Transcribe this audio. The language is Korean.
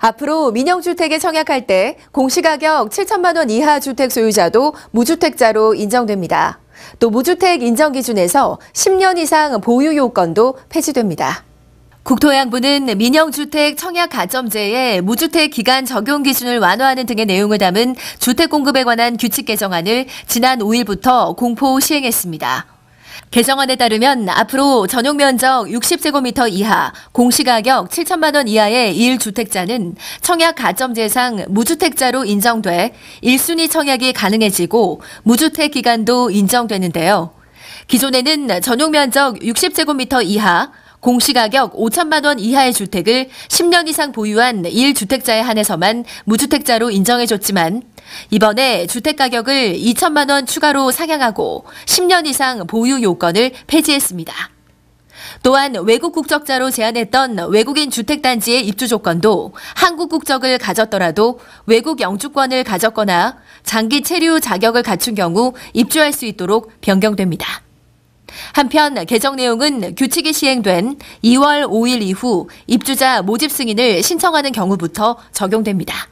앞으로 민영주택에 청약할 때 공시가격 7천만 원 이하 주택 소유자도 무주택자로 인정됩니다. 또 무주택 인정 기준에서 10년 이상 보유 요건도 폐지됩니다. 국토양부는 민영주택 청약 가점제에 무주택 기간 적용 기준을 완화하는 등의 내용을 담은 주택 공급에 관한 규칙 개정안을 지난 5일부터 공포 시행했습니다. 개정안에 따르면 앞으로 전용 면적 60제곱미터 이하, 공시가격 7천만 원 이하의 1주택자는 청약 가점제상 무주택자로 인정돼 1순위 청약이 가능해지고 무주택 기간도 인정되는데요. 기존에는 전용 면적 60제곱미터 이하, 공시가격 5천만 원 이하의 주택을 10년 이상 보유한 1주택자에 한해서만 무주택자로 인정해줬지만 이번에 주택가격을 2천만 원 추가로 상향하고 10년 이상 보유 요건을 폐지했습니다. 또한 외국 국적자로 제한했던 외국인 주택단지의 입주 조건도 한국 국적을 가졌더라도 외국 영주권을 가졌거나 장기 체류 자격을 갖춘 경우 입주할 수 있도록 변경됩니다. 한편 개정 내용은 규칙이 시행된 2월 5일 이후 입주자 모집 승인을 신청하는 경우부터 적용됩니다.